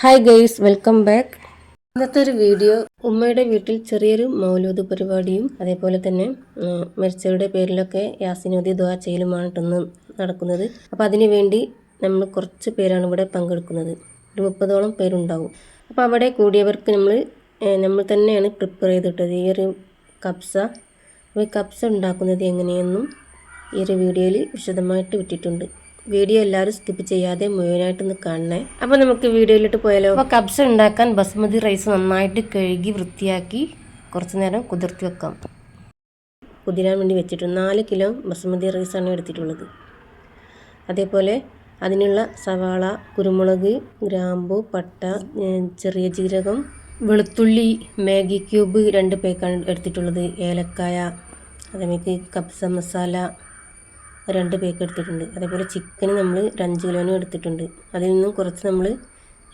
Hi guys welcome back ഇന്നത്തെ ഒരു video ഉമ്മയുടെ വീട്ടിൽ ചെറിയൊരു മൗലൂദ് പരിപാടിയും അതേപോലെ തന്നെ മരിച്ചവരുടെ പേരിലൊക്കെ യാസിനോദി ദ്വാ ചെയ്യലുമാണ് ഇന്ന് നടക്കുന്നത്. അപ്പോൾ അതിനു വേണ്ടി നമ്മൾ കുറച്ച് പേരാണ് ഇവിടെ പങ്കെടുക്കുന്നത്. ഒരു മുപ്പതോളം പേരുണ്ടാവും. അപ്പോൾ അവിടെ കൂടിയവർക്ക് നമ്മൾ നമ്മൾ തന്നെയാണ് പ്രിപ്പയർ ചെയ്തിട്ടത്. ഈ ഒരു കബ്സ അപ്പോൾ ഈ കബ്സ ഉണ്ടാക്കുന്നത് എങ്ങനെയെന്നും ഈ ഒരു വീഡിയോയിൽ വിശദമായിട്ട് വിട്ടിട്ടുണ്ട്. വീഡിയോ എല്ലാവരും സ്കിപ്പ് ചെയ്യാതെ മുഴുവനായിട്ടൊന്ന് കാണണേ. അപ്പോൾ നമുക്ക് വീഡിയോയിലോട്ട് പോയാലോ? അപ്പോൾ കബ്സ ഉണ്ടാക്കാൻ ബസ്മതി റൈസ് നന്നായിട്ട് കഴുകി വൃത്തിയാക്കി കുറച്ച് നേരം കുതിർത്തി വെക്കാം. കുതിരാൻ വേണ്ടി വെച്ചിട്ട് നാല് കിലോ ബസ്മതി റൈസാണ് എടുത്തിട്ടുള്ളത്. അതേപോലെ അതിനുള്ള സവാള കുരുമുളക് ഗ്രാമ്പു പട്ട ചെറിയ ജീരകം വെളുത്തുള്ളി മാഗി ക്യൂബ് രണ്ട് പേക്കാണ് എടുത്തിട്ടുള്ളത്. ഏലക്കായ അതേമാതിരി കബ്സ മസാല രണ്ട് പേക്ക് എടുത്തിട്ടുണ്ട്. അതേപോലെ ചിക്കൻ നമ്മൾ ഒരു അഞ്ച് കിലോനും എടുത്തിട്ടുണ്ട്. അതിൽ നിന്നും കുറച്ച് നമ്മൾ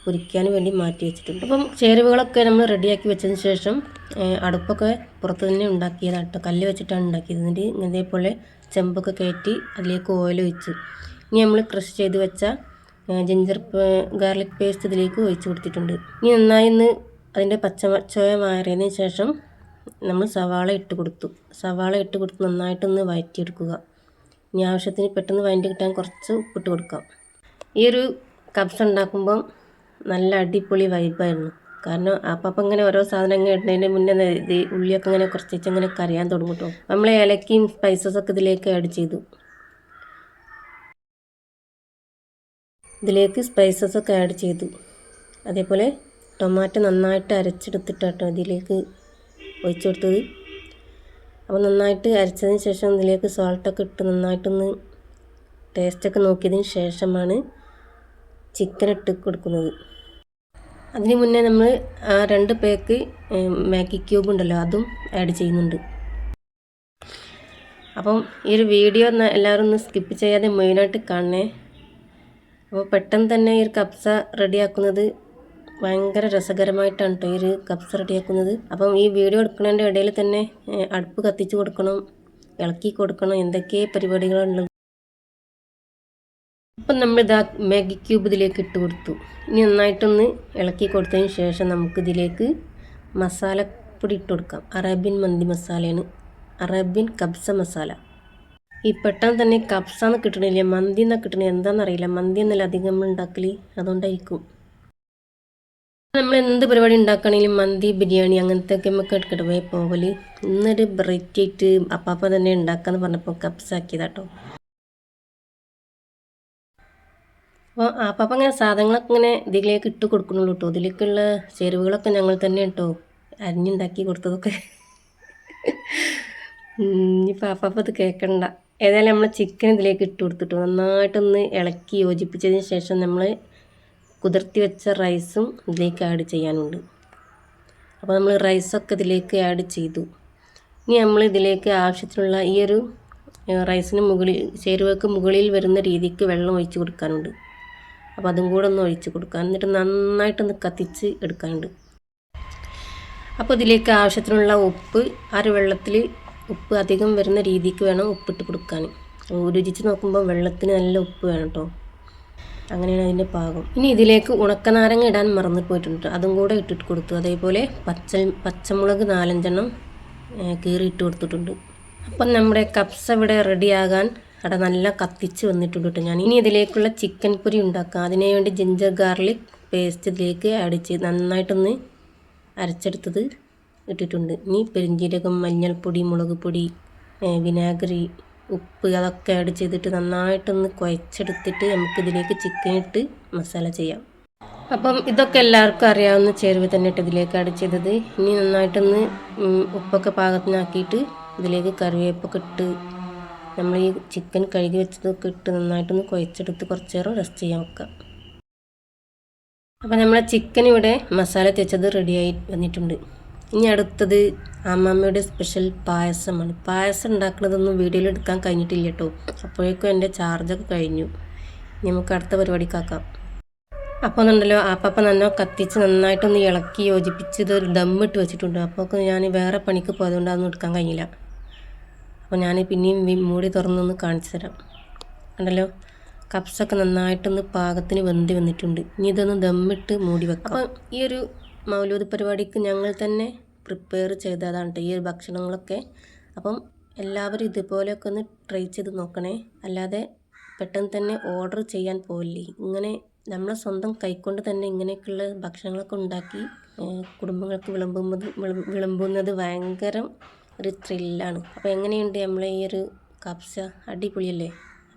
പൊരിക്കാൻ വേണ്ടി മാറ്റി വെച്ചിട്ടുണ്ട്. അപ്പം ചേരുവകളൊക്കെ നമ്മൾ റെഡിയാക്കി വെച്ചതിന് ശേഷം അടുപ്പൊക്കെ പുറത്ത് തന്നെ ഉണ്ടാക്കിയതാണ് കേട്ടോ. കല്ല് വെച്ചിട്ടാണ് ഉണ്ടാക്കിയത്. എന്നിട്ട് ഇതേപോലെ ചെമ്പൊക്കെ കയറ്റി അതിലേക്ക് ഓയിൽ ഒഴിച്ച് ഇനി നമ്മൾ ക്രഷ് ചെയ്ത് വെച്ച ജിഞ്ചർ ഗാർലിക് പേസ്റ്റ് ഇതിലേക്ക് ഒഴിച്ച് കൊടുത്തിട്ടുണ്ട്. ഇനി നന്നായി ഒന്ന് അതിന്റെ പച്ച ചോയ മാറിയതിന് ശേഷം നമ്മൾ സവാള ഇട്ട് കൊടുത്തു. സവാള ഇട്ട് കൊടുത്ത് നന്നായിട്ടൊന്ന് വഴറ്റിയെടുക്കുക ഇനി ആവശ്യത്തിന് പെട്ടെന്ന് വഴറ്റി കിട്ടാൻ കുറച്ച് ഉപ്പിട്ട് കൊടുക്കാം. ഈ ഒരു കബ്സ ഉണ്ടാക്കുമ്പം നല്ല അടിപൊളി വൈബായിരുന്നു കാരണം അപ്പം ഇങ്ങനെ ഓരോ സാധനങ്ങൾ ഇടുന്നതിന് മുന്നേ ഇത് ഉള്ളിയൊക്കെ ഇങ്ങനെ കുറച്ച് ഇങ്ങനെ കറിയാൻ തുടങ്ങും കേട്ടോ നമ്മൾ ഏലക്കയും സ്പൈസസൊക്കെ ഇതിലേക്ക് ആഡ് ചെയ്തു. ഇതിലേക്ക് സ്പൈസസൊക്കെ ആഡ് ചെയ്തു. അതേപോലെ ടൊമാറ്റോ നന്നായിട്ട് അരച്ചെടുത്തിട്ടാട്ടോ ഇതിലേക്ക് ഒഴിച്ചു കൊടുത്തത്. അപ്പോൾ നന്നായിട്ട് അരച്ചതിന് ശേഷം ഇതിലേക്ക് സോൾട്ടൊക്കെ ഇട്ട് നന്നായിട്ടൊന്ന് ടേസ്റ്റൊക്കെ നോക്കിയതിന് ശേഷമാണ് ചിക്കൻ ഇട്ട് കൊടുക്കുന്നത്. അതിന് മുന്നേ നമ്മൾ ആ രണ്ട് പേക്ക് മാഗി ക്യൂബ് ഉണ്ടല്ലോ അതും ആഡ് ചെയ്യുന്നുണ്ട്. അപ്പം ഈ ഒരു വീഡിയോ എല്ലാവരും ഒന്ന് സ്കിപ്പ് ചെയ്യാതെ മുഴുവനായിട്ട് കാണണേ. അപ്പോൾ പെട്ടെന്ന് തന്നെ ഈ ഒരു കപ്സ റെഡിയാക്കുന്നത് ഭയങ്കര രസകരമായിട്ടാണ് കേട്ടോ ഈ ഒരു കപ്സ് റെഡിയാക്കുന്നത്. അപ്പം ഈ വീഡിയോ എടുക്കുന്നതിന്റെ ഇടയിൽ തന്നെ അടുപ്പ് കത്തിച്ച് കൊടുക്കണം ഇളക്കി കൊടുക്കണം എന്തൊക്കെ പരിപാടികളുള്ളത് അപ്പം നമ്മൾ ഇതാ മാഗി ക്യൂബ് ഇതിലേക്ക് ഇട്ട് കൊടുത്തു. ഇനി നന്നായിട്ടൊന്ന് ഇളക്കി കൊടുത്തതിന് ശേഷം നമുക്ക് ഇതിലേക്ക് മസാലപ്പൊടി ഇട്ട് കൊടുക്കാം. അറേബ്യൻ മന്തി മസാലയാണ്. അറേബ്യൻ കബ്സ മസാല. ഈ പെട്ടെന്ന് തന്നെ കബ്സ എന്ന് കിട്ടണില്ല. മന്തി എന്നാണ് കിട്ടണേ? എന്താണെന്നറിയില്ല മന്തി എന്നല്ല അധികം നമ്മൾ ഉണ്ടാക്കൽ അതുകൊണ്ടായിരിക്കും. നമ്മൾ എന്ത് പരിപാടി ഉണ്ടാക്കുകയാണെങ്കിലും മന്തി ബിരിയാണി അങ്ങനത്തെ ഒക്കെ നമുക്ക് എടുക്കട്ടെ പോയി പോകൽ ഇന്നൊരു വെറൈറ്റി ആയിട്ട് അപ്പാപ്പ തന്നെ ഉണ്ടാക്കാന്ന് പറഞ്ഞപ്പോൾ കപ്സ് ആക്കിയതാട്ടോ. അപ്പോൾ അപ്പാപ്പ അങ്ങനെ സാധനങ്ങളൊക്കെ ഇങ്ങനെ ഇതിലേക്ക് ഇട്ട് കൊടുക്കണുള്ളൂ കേട്ടോ ഇതിലേക്കുള്ള ചേരുവകളൊക്കെ ഞങ്ങൾ തന്നെ കേട്ടോ അരിഞ്ഞുണ്ടാക്കി കൊടുത്തതൊക്കെ. ഇനിയിപ്പോൾ അപ്പാപ്പ ഇത് കേൾക്കണ്ട ഏതായാലും നമ്മൾ ചിക്കൻ ഇതിലേക്ക് ഇട്ട് കൊടുത്തിട്ടു. നന്നായിട്ടൊന്ന് ഇളക്കി യോജിപ്പിച്ചതിന് ശേഷം നമ്മൾ കുതിർത്തി വെച്ച റൈസും ഇതിലേക്ക് ആഡ് ചെയ്യാനുണ്ട്. അപ്പോൾ നമ്മൾ റൈസൊക്കെ ഇതിലേക്ക് ആഡ് ചെയ്തു. ഇനി നമ്മൾ ഇതിലേക്ക് ആവശ്യത്തിനുള്ള ഈ ഒരു റൈസിന് മുകളിൽ ചേരുവക്ക് മുകളിൽ വരുന്ന രീതിക്ക് വെള്ളം ഒഴിച്ച് കൊടുക്കാനുണ്ട്. അപ്പോൾ അതും കൂടെ ഒന്ന് ഒഴിച്ച് കൊടുക്കാം. എന്നിട്ട് നന്നായിട്ടൊന്ന് കത്തിച്ച് എടുക്കാനുണ്ട്. അപ്പോൾ ഇതിലേക്ക് ആവശ്യത്തിനുള്ള ഉപ്പ് ആ വെള്ളത്തിൽ ഉപ്പ് അധികം വരുന്ന രീതിക്ക് വേണം ഉപ്പിട്ട് കൊടുക്കാൻ. രുചിച്ച് നോക്കുമ്പോൾ വെള്ളത്തിന് നല്ല ഉപ്പ് വേണം കേട്ടോ. അങ്ങനെയാണ് അതിന്റെ പാകം. ഇനി ഇതിലേക്ക് ഉണക്കനാരങ്ങ ഇടാൻ മറന്നു പോയിട്ടുണ്ട്. അതും കൂടെ ഇട്ടിട്ട് കൊടുത്തു. അതേപോലെ പച്ച പച്ചമുളക് നാലഞ്ചെണ്ണം കീറി ഇട്ട് കൊടുത്തിട്ടുണ്ട്. അപ്പം നമ്മുടെ കപ്സ ഇവിടെ റെഡിയാകാൻ അവിടെ നല്ല കത്തിച്ച് വന്നിട്ടുണ്ട് കേട്ടോ ഞാൻ. ഇനി ഇതിലേക്കുള്ള ചിക്കൻ പൊരി ഉണ്ടാക്കാം. അതിനു വേണ്ടി ജിഞ്ചർ ഗാർലിക് പേസ്റ്റ് ഇതിലേക്ക് ആഡ് ചെയ്ത് നന്നായിട്ടൊന്ന് അരച്ചെടുത്തത് ഇട്ടിട്ടുണ്ട്. ഇനി പെരിഞ്ജീരകം മഞ്ഞൾപ്പൊടി മുളക് പൊടി വിനാഗിരി ഉപ്പ് അതൊക്കെ ആഡ് ചെയ്തിട്ട് നന്നായിട്ടൊന്ന് കുഴച്ചെടുത്തിട്ട് നമുക്ക് ഇതിലേക്ക് ചിക്കൻ ഇട്ട് മസാല ചെയ്യാം. അപ്പം ഇതൊക്കെ എല്ലാവർക്കും അറിയാവുന്ന ചേരുവ തന്നെ ഇട്ട് ഇതിലേക്ക് ആഡ് ചെയ്തത്. ഇനി നന്നായിട്ടൊന്ന് ഉപ്പൊക്കെ പാകത്തിനാക്കിയിട്ട് ഇതിലേക്ക് കറിവേപ്പൊക്കെ ഇട്ട് നമ്മൾ ഈ ചിക്കൻ കഴുകി വെച്ചതൊക്കെ ഇട്ട് നന്നായിട്ടൊന്ന് കുഴച്ചെടുത്ത് കുറച്ച് നേരം റെസ്റ്റ് ചെയ്യാൻ വെക്കാം. അപ്പം നമ്മളെ ചിക്കൻ ഇവിടെ മസാല തേച്ചത് റെഡിയായി വന്നിട്ടുണ്ട്. ഇനി അടുത്തത് അമ്മമ്മയുടെ സ്പെഷ്യൽ പായസമാണ്. പായസം ഉണ്ടാക്കുന്നതൊന്നും വീഡിയോയിൽ എടുക്കാൻ കഴിഞ്ഞിട്ടില്ല കേട്ടോ അപ്പോഴേക്കും എന്റെ ചാർജൊക്കെ കഴിഞ്ഞു. നമുക്ക് അടുത്ത പരിപാടിക്കാക്കാം അപ്പോൾ എന്നുണ്ടല്ലോ ആപ്പാപ്പ നന്നോ കത്തിച്ച് നന്നായിട്ടൊന്ന് ഇളക്കി യോജിപ്പിച്ച് ഇതൊരു ദമ്മിട്ട് വെച്ചിട്ടുണ്ട്. അപ്പോൾ ഞാൻ വേറെ പണിക്ക് പോയതുകൊണ്ട് അതൊന്നും എടുക്കാൻ കഴിഞ്ഞില്ല. അപ്പോൾ ഞാൻ പിന്നെയും മൂടി തുറന്നൊന്ന് കാണിച്ചു തരാം. കണ്ടല്ലോ കപ്സൊക്കെ നന്നായിട്ടൊന്ന് പാകത്തിന് വെന്തി വന്നിട്ടുണ്ട്. ഇനി ഇതൊന്ന് ദമ്മിട്ട് മൂടി വെക്കാം. അപ്പം ഈ ഒരു മൗലൂദ് പരിപാടിക്ക് ഞങ്ങൾ തന്നെ പ്രിപ്പയർ ചെയ്തതാണ് ഈ ഒരു ഭക്ഷണങ്ങളൊക്കെ. അപ്പം എല്ലാവരും ഇതുപോലെയൊക്കെ ഒന്ന് ട്രൈ ചെയ്ത് നോക്കണേ. അല്ലാതെ പെട്ടെന്ന് തന്നെ ഓർഡർ ചെയ്യാൻ പോവില്ലേ. ഇങ്ങനെ നമ്മളെ സ്വന്തം കൈക്കൊണ്ട് തന്നെ ഇങ്ങനെയൊക്കെയുള്ള ഭക്ഷണങ്ങളൊക്കെ ഉണ്ടാക്കി കുടുംബങ്ങൾക്ക് വിളമ്പുന്നത് വിളമ്പുന്നത് ഭയങ്കര ഒരു ത്രില്ലാണ് അപ്പോൾ എങ്ങനെയുണ്ട് നമ്മളെ ഈ ഒരു കപ്സ അടിപൊളിയല്ലേ?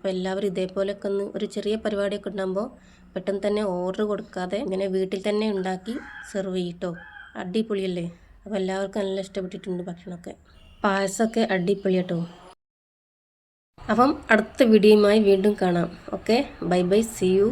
അപ്പോൾ എല്ലാവരും ഇതേപോലെയൊക്കെ ഒന്ന് ഒരു ചെറിയ പരിപാടിയൊക്കെ ഉണ്ടാകുമ്പോൾ പെട്ടെന്ന് തന്നെ ഓർഡർ കൊടുക്കാതെ ഇങ്ങനെ വീട്ടിൽ തന്നെ ഉണ്ടാക്കി സെർവ് ചെയ്യട്ടോ. അടിപൊളിയല്ലേ? അപ്പോൾ എല്ലാവർക്കും നല്ല ഇഷ്ടപ്പെട്ടിട്ടുണ്ട് ഭക്ഷണമൊക്കെ. പായസമൊക്കെ അടിപൊളി കേട്ടോ അപ്പം അടുത്ത വീഡിയോയുമായി വീണ്ടും കാണാം. Okay? Bye bye. See you